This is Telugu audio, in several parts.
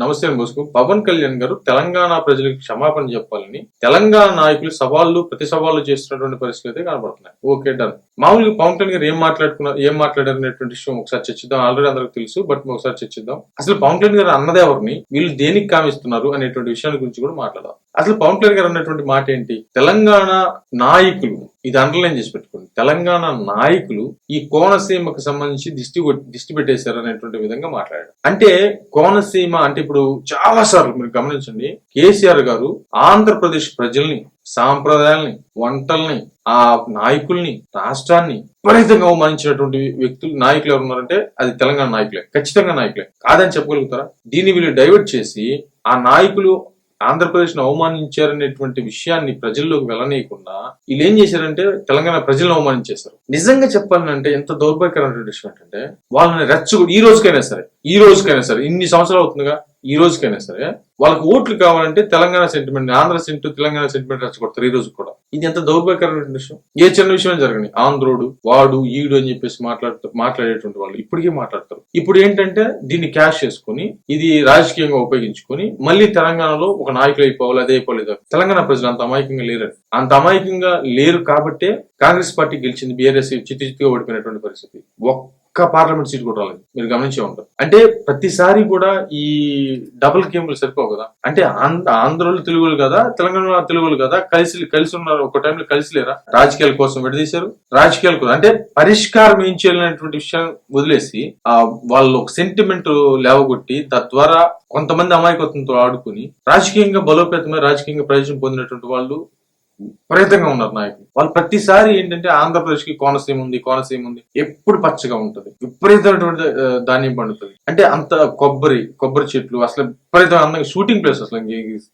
నమస్తే బోసుకు. పవన్ కళ్యాణ్ గారు తెలంగాణ ప్రజలకు క్షమాపణ చెప్పాలని తెలంగాణ నాయకులు సవాళ్ళు ప్రతి సవాళ్ళు చేస్తున్నటువంటి పరిస్థితులు అయితే కనబడుతున్నాయి. Okay done. మామూలుగా పవన్ కళ్యాణ్ గారు ఏం మాట్లాడుకున్నారు ఏం మాట్లాడారు అనేటువంటి విషయం ఒకసారి చర్చిద్దాం. ఆల్రెడీ అందరికి తెలుసు బట్ ఒకసారి చర్చిద్దాం. అసలు పవన్ కళ్యాణ్ గారు అన్నదేవరిని వీళ్ళు దేనికి కామిస్తున్నారు అనేటువంటి విషయాల గురించి కూడా మాట్లాడదాం. అసలు పవన్ కళ్యాణ్ గారు అన్నటువంటి మాట ఏంటి? తెలంగాణ నాయకులు ఇది అండర్లైన్ చేసి పెట్టుకోండి. తెలంగాణ నాయకులు ఈ కోనసీమకు సంబంధించి దిష్టి దిష్టి పెట్టేశారు అనేటువంటి విధంగా మాట్లాడారు. అంటే కోనసీమ అంటే ఇప్పుడు చాలా సార్లు మీరు గమనించండి కేసీఆర్ గారు ఆంధ్రప్రదేశ్ ప్రజల్ని సాంప్రదాయాల్ని వంటల్ని ఆ నాయకుల్ని రాష్ట్రాన్ని విపరీతంగా అవమానించినటువంటి వ్యక్తులు నాయకులు ఎవరు ఉన్నారంటే అది తెలంగాణ నాయకులే ఖచ్చితంగా నాయకులే. కాదని చెప్పగలుగుతారా? దీన్ని వీళ్ళు డైవర్ట్ చేసి ఆ నాయకులు ఆంధ్రప్రదేశ్ను అవమానించారనేటువంటి విషయాన్ని ప్రజల్లోకి వెళ్ళనీయకుండా వీళ్ళు ఏం చేశారంటే తెలంగాణ ప్రజలను అవమానించేశారు. నిజంగా చెప్పాలంటే ఎంత దౌర్భాగ్యకరమైన విషయం ఏంటంటే వాళ్ళని రెచ్చగొట్టి ఈ రోజుకైనా సరే ఈ రోజుకైనా సరే ఇన్ని సంవత్సరాలు అవుతుందిగా ఈ రోజుకైనా సరే వాళ్ళకి ఓట్లు కావాలంటే తెలంగాణ సెంటిమెంట్ ఆంధ్ర సెంటు తెలంగాణ సెంటిమెంట్ రెచ్చగొడతారు ఈ రోజు కూడా. ఇది ఎంత దౌర్భాగ్యకరమైన విషయం. ఏ చిన్న విషయం జరగని. ఆంధ్రోడు వాడు ఈడు అని చెప్పేసి మాట్లాడుతూ మాట్లాడేటువంటి వాళ్ళు ఇప్పటికీ మాట్లాడతారు. ఇప్పుడు ఏంటంటే దీన్ని క్యాష్ చేసుకుని ఇది రాజకీయంగా ఉపయోగించుకొని మళ్ళీ తెలంగాణలో ఒక నాయకులు అయిపోవాలి అదే అయిపోలేదు తెలంగాణ ప్రజలు అంత అమాయకంగా లేరు అంత అమాయకంగా లేరు కాబట్టే కాంగ్రెస్ పార్టీ గెలిచింది బీఆర్ఎస్ చిత్తి చిత్తిగా ఓడిపోయినటువంటి పరిస్థితి. ఒక్క పార్లమెంట్ సీట్ కూడా రాలేదు. మీరు గమనించే ఉంటారు. అంటే ప్రతిసారి కూడా ఈ డబుల్ గేమ్లు సరిపోవు. కదా. అంటే ఆంధ్ర ఆంధ్రులు తెలుగులు కదా తెలంగాణ తెలుగులు కదా కలిసి కలిసి ఉన్నారు. ఒక టైంలో కలిసి లేరా? రాజకీయాల కోసం విడదీశారు రాజకీయాల కోసం. అంటే పరిష్కారం ఏం చేయాలనేటువంటి విషయం వదిలేసి ఆ వాళ్ళు ఒక సెంటిమెంట్ లేవగొట్టి తద్వారా కొంతమంది అమాయకత్వంతో ఆడుకుని రాజకీయంగా బలోపేతమై రాజకీయంగా ప్రయోజనం పొందినటువంటి వాళ్ళు విపరీతంగా ఉన్నారు నాయకులు. వాళ్ళు ప్రతిసారి ఏంటంటే ఆంధ్రప్రదేశ్కి కోనసీమ ఉంది కోనసీమ ఉంది. ఎప్పుడు పచ్చగా ఉంటది. విపరీతమైనటువంటి ధాన్యం పండుతుంది. అంటే అంత కొబ్బరి కొబ్బరి చెట్లు అసలు విపరీతమైన అందంగా షూటింగ్ ప్లేస్ అసలు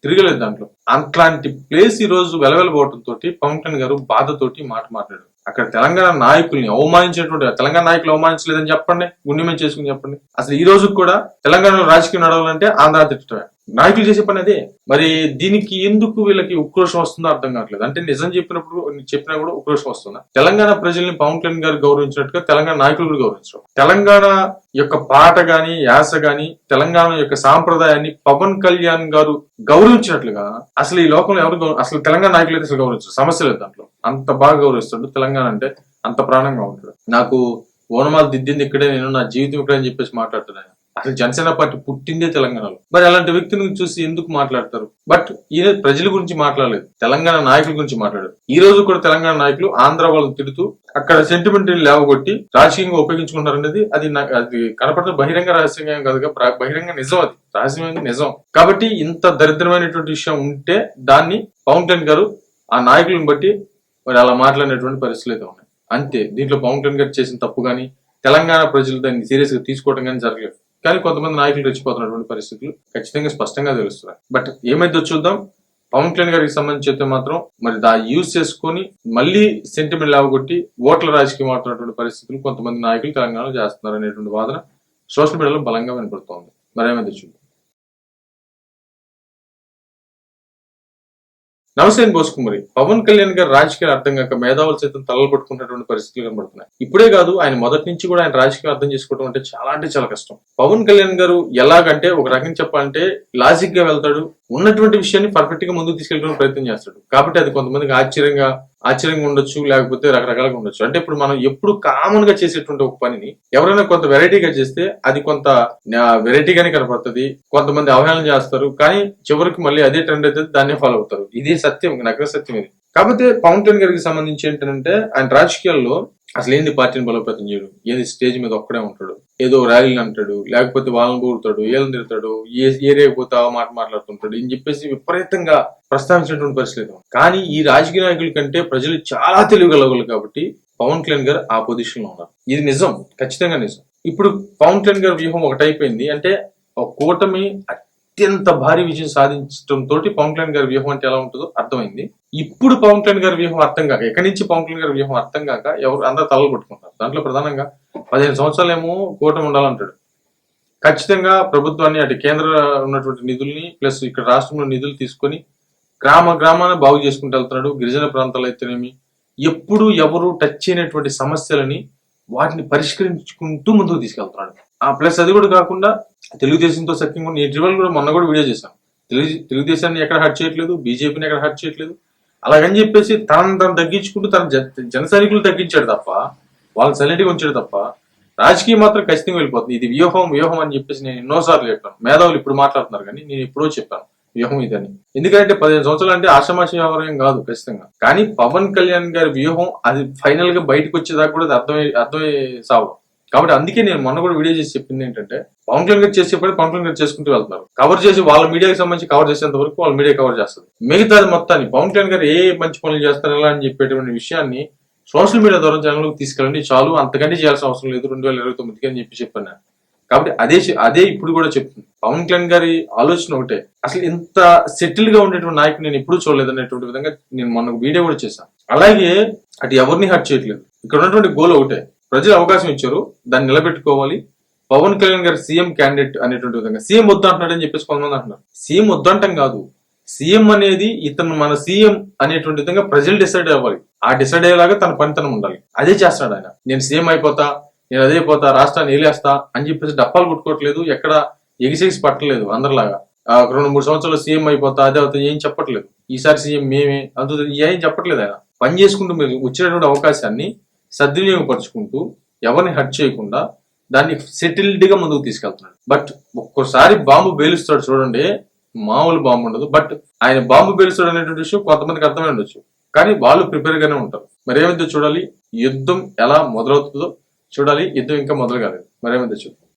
తిరగలేదు దాంట్లో. అట్లాంటి ప్లేస్ ఈ రోజు వెలవెలబోవటం తోటి పవన్ కళ్యాణ్ గారు బాధతోటి మాట మాట్లాడారు. అక్కడ తెలంగాణ నాయకుల్ని అవమానించినటువంటి తెలంగాణ నాయకులు అవమానించలేదని చెప్పండి గుండెమే చేసుకుని చెప్పండి. అసలు ఈ రోజు కూడా తెలంగాణలో రాజకీయం నడవాలంటే ఆంధ్ర తిట్టడమే. నాయకులు చేసే పని అదే. మరి దీనికి ఎందుకు వీళ్ళకి ఉక్రోషం వస్తుందో అర్థం కావట్లేదు. అంటే నిజం చెప్పినప్పుడు చెప్పినా కూడా ఉక్రోషం వస్తుందా? తెలంగాణ ప్రజల్ని పవన్ కళ్యాణ్ గారు గౌరవించినట్టుగా తెలంగాణ నాయకులు కూడా గౌరవించడం తెలంగాణ యొక్క పాట గాని యాస గాని తెలంగాణ యొక్క సాంప్రదాయాన్ని పవన్ కళ్యాణ్ గారు గౌరవించినట్లుగా అసలు ఈ లోకంలో ఎవరు అసలు తెలంగాణ నాయకులు అయితే అసలు గౌరవించారు. సమస్య లేదు దాంట్లో. అంత బాగా గౌరవిస్తాడు. తెలంగాణ అంటే అంత ప్రాణంగా ఉంటాడు. నాకు ఓనమాలు దిద్దింది ఇక్కడే నేను నా జీవితం ఇక్కడే అని చెప్పేసి మాట్లాడుతున్నాను. అసలు జనసేన పార్టీ పుట్టిందే తెలంగాణలో. మరి అలాంటి వ్యక్తిని చూసి ఎందుకు మాట్లాడతారు? బట్ ఈయన ప్రజల గురించి మాట్లాడలేదు. తెలంగాణ నాయకుల గురించి మాట్లాడారు. ఈ రోజు కూడా తెలంగాణ నాయకులు ఆంధ్ర వాళ్ళని తిడుతూ అక్కడ సెంటిమెంట్ లేవగొట్టి రాజకీయంగా ఉపయోగించుకుంటారు అనేది అది నా- అది కనపడదు. బహిరంగ రహస్యంగా కాదు బహిరంగ నిజం అది. రహస్యమైనది నిజం. కాబట్టి ఇంత దరిద్రమైనటువంటి విషయం ఉంటే దాన్ని పవన్ కళ్యాణ్ గారు ఆ నాయకులను బట్టి మరి అలా మాట్లాడినటువంటి పరిస్థితులు అయితే ఉన్నాయి. అంతే. దీంట్లో పవన్ కళ్యాణ్ గారు చేసిన తప్పు కానీ తెలంగాణ ప్రజలు దాన్ని సీరియస్గా తీసుకోవడం కానీ జరగలేదు. కానీ కొంతమంది నాయకులు రెచ్చిపోతున్నటువంటి పరిస్థితులు ఖచ్చితంగా స్పష్టంగా తెలుస్తున్నాయి. బట్ ఏమైతే చూద్దాం. పవన్ కళ్యాణ్ గారికి సంబంధించి అయితే మాత్రం మరి దా యూజ్ చేసుకొని మళ్ళీ సెంటిమెంట్ లావగొట్టి ఓట్ల రాజకీయం ఆడుతున్నటువంటి పరిస్థితులు కొంతమంది నాయకులు తెలంగాణలో చేస్తున్నారు అనేటువంటి వాదన సోషల్ మీడియాలో బలంగా వినపడుతోంది. మరేమైతే చూద్దాం. నవసేన్ నమస్తే బోసుకుమరి పవన్ కళ్యాణ్ గారు రాజకీయాలు అర్థం కాక మేధావుల సైతం తలలు పట్టుకుంటున్నటువంటి పరిస్థితులు కనబడుతున్నాయి. ఇప్పుడే కాదు ఆయన మొదటి నుంచి కూడా ఆయన రాజకీయం అర్థం చేసుకోవడం అంటే చాలా అంటే చాలా కష్టం. పవన్ కళ్యాణ్ గారు ఎలాగంటే ఒక రకం చెప్పాలంటే లాజిక్గా వెళ్తాడు ఉన్నటువంటి విషయాన్ని పర్ఫెక్ట్గా ముందుకు తీసుకెళ్ళడానికి ప్రయత్నం చేస్తాడు. కాబట్టి అది కొంతమందికి ఆశ్చర్యంగా ఆశ్చర్యంగా ఉండొచ్చు లేకపోతే రకరకాలుగా ఉండొచ్చు. అంటే ఇప్పుడు మనం ఎప్పుడు కామన్గా చేసేటువంటి ఒక పనిని ఎవరైనా కొంత వెరైటీగా చేస్తే అది కొంత వెరైటీగానే కనపడుతుంది. కొంతమంది అవహేళన చేస్తారు కానీ చివరికి మళ్ళీ అదే ట్రెండ్ అయితే దాన్నే ఫాలో అవుతారు. ఇది సత్యం నగర సత్యం ఇది. కాకపోతే పవన్ కళ్యాణ్ గారికి సంబంధించి ఏంటంటే ఆయన రాజకీయాల్లో అసలు ఏంది పార్టీని బలోపేతం చేయడు? ఏది స్టేజ్ మీద ఒక్కడే ఉంటాడు? ఏదో ర్యాలీలు అంటాడు లేకపోతే వాళ్ళని కూరుతాడు ఏళ్ళని తిడతాడు ఏ ఏరియాకి పోతే ఆ మాట మాట్లాడుతుంటాడు అని చెప్పేసి విపరీతంగా ప్రస్తావించినటువంటి పరిస్థితి కానీ ఈ రాజకీయ నాయకుల కంటే ప్రజలు చాలా తెలివిగలగలు కాబట్టి పవన్ కళ్యాణ్ గారు ఆ పొజిషన్లో ఉన్నారు. ఇది నిజం ఖచ్చితంగా నిజం. ఇప్పుడు పవన్ కళ్యాణ్ గారి వ్యూహం ఒకటైపోయింది అంటే ఒక కూటమి అత్యంత భారీ విజయం సాధించడంతో తోటి పవన్ కళ్యాణ్ గారి వ్యూహం అంటే ఎలా ఉంటుందో అర్థమైంది. ఇప్పుడు పవన్ కళ్యాణ్ గారి వ్యూహం అర్థం కాక ఎక్కడి నుంచి పవన్ కళ్యాణ్ గారి వ్యూహం అర్థం కాక ఎవరు అందరూ తలలు కొట్టుకుంటారు దాంట్లో ప్రధానంగా పదిహేను సంవత్సరాలేమో కూటమి ఉండాలంటాడు. ఖచ్చితంగా ప్రభుత్వాన్ని అటు కేంద్ర ఉన్నటువంటి నిధుల్ని ప్లస్ ఇక్కడ రాష్ట్రంలో నిధులు తీసుకొని గ్రామ గ్రామాన్ని బాగు చేసుకుంటూ వెళ్తున్నాడు. గిరిజన ప్రాంతాలు అయితేనేమి ఎప్పుడు ఎవరు టచ్ చేయనటువంటి సమస్యలని వాటిని పరిష్కరించుకుంటూ ముందుకు తీసుకెళ్తున్నాడు. ఆ ప్లస్ అది కూడా కాకుండా తెలుగుదేశంతో సఖ్యం కూడా ఇటీవల కూడా మొన్న కూడా వీడియో చేశాం. తెలుగు తెలుగుదేశాన్ని ఎక్కడ హర్ట్ చేయట్లేదు బీజేపీని ఎక్కడ హర్ట్ చేయట్లేదు. అలాగని చెప్పేసి తనను తను తగ్గించుకుంటూ తన జన సైనికులు తగ్గించాడు తప్ప వాళ్ళని సైలెంట్గా ఉంచాడు తప్ప రాజకీయం మాత్రం ఖచ్చితంగా వెళ్ళిపోతుంది. ఇది వ్యూహం వ్యూహం అని చెప్పేసి నేను ఎన్నోసార్లు చెప్పాను. మేధావులు ఇప్పుడు మాట్లాడుతున్నారు కానీ నేను ఎప్పుడో చెప్పాను వ్యూహం ఇదని. ఎందుకంటే పదిహేను సంవత్సరాలు అంటే ఆషామాషి వ్యవహారం కాదు ఖచ్చితంగా. కానీ పవన్ కళ్యాణ్ గారి వ్యూహం అది ఫైనల్గా బయటకు వచ్చేదాకా కూడా అది అర్థమై అర్థమై సావు. కాబట్టి అందుకే నేను మొన్న కూడా వీడియో చేసి చెప్పింది ఏంటంటే పవన్ కళ్యాణ్ గారు చేసే పని పవన్ కళ్యాణ్ గారు చేసుకుంటూ వెళ్తున్నారు. కవర్ చేసి వాళ్ళ మీడియాకి సంబంధించి కవర్ చేసేంత వరకు వాళ్ళ మీడియా కవర్ చేస్తుంది. మిగతాది మొత్తాన్ని పవన్ కళ్యాణ్ గారు ఏ మంచి పనులు చేస్తారు ఎలా అని చెప్పేటువంటి విషయాన్ని సోషల్ మీడియా ద్వారా జనంలోకి తీసుకెళ్ళండి చాలు అంతకంటే చేయాల్సిన అవసరం లేదు రెండు వేల ఇరవై తొమ్మిదికి అని చెప్పి చెప్పాను కాబట్టి అదే అదే ఇప్పుడు కూడా చెప్తుంది. పవన్ కళ్యాణ్ గారి ఆలోచన ఒకటే. అసలు ఇంత సెటిల్గా ఉండేటువంటి నాయకుడు నేను ఎప్పుడూ చూడలేదు అనేటువంటి విధంగా నేను మొన్న వీడియో కూడా చేశాను. అలాగే అటు ఎవరిని హర్ట్ చేయట్లేదు. ఇక్కడ ఉన్నటువంటి గోల్ ఒకటే. ప్రజలు అవకాశం ఇచ్చారు. దాన్ని నిలబెట్టుకోవాలి. పవన్ కళ్యాణ్ గారి సీఎం క్యాండిడేట్ అనేటువంటి విధంగా సీఎం వద్దు అంటున్నాడు అని చెప్పేసి కొంతమంది అంటున్నారు. సీఎం వద్దంటం కాదు. సీఎం అనేది ఇతను మన సీఎం అనేటువంటి విధంగా ప్రజలు డిసైడ్ అవ్వాలి. ఆ డిసైడ్ అయ్యేలాగా తన పనితనం ఉండాలి. అదే చేస్తున్నాడు ఆయన. నేను సీఎం అయిపోతా నేను అదే పోతా రాష్ట్రాన్ని ఏలేస్తా అని చెప్పేసి డప్పాలు కొట్టుకోవట్లేదు. ఎక్కడ ఎగిసెగిసి పట్టలేదు అందరిలాగా. రెండు మూడు సంవత్సరాలు సీఎం అయిపోతా అదే అవుతుంది ఏం చెప్పట్లేదు. ఈసారి సీఎం మేమే. అంత ఏం చెప్పట్లేదు ఆయన. పని చేసుకుంటూ మీరు వచ్చినటువంటి అవకాశాన్ని సద్వినియోగపరుచుకుంటూ ఎవరిని హర్ట్ చేయకుండా దాన్ని సెటిల్డ్గా ముందుకు తీసుకెళ్తున్నాడు. బట్ ఒక్కోసారి బాంబు పేలుస్తాడు చూడండి. మామూలు బాంబు ఉండదు. బట్ ఆయన బాంబు పేలుస్తాడు అనేటువంటి విషయం కొంతమందికి అర్థమై ఉండొచ్చు. కానీ వాళ్ళు ప్రిపేర్ గానే ఉంటారు. మరేమైతే చూడాలి? యుద్ధం ఎలా మొదలవుతుందో చూడాలి. యుద్ధం ఇంకా మొదలు కాలేదు. మరేమైతే చూద్దాం.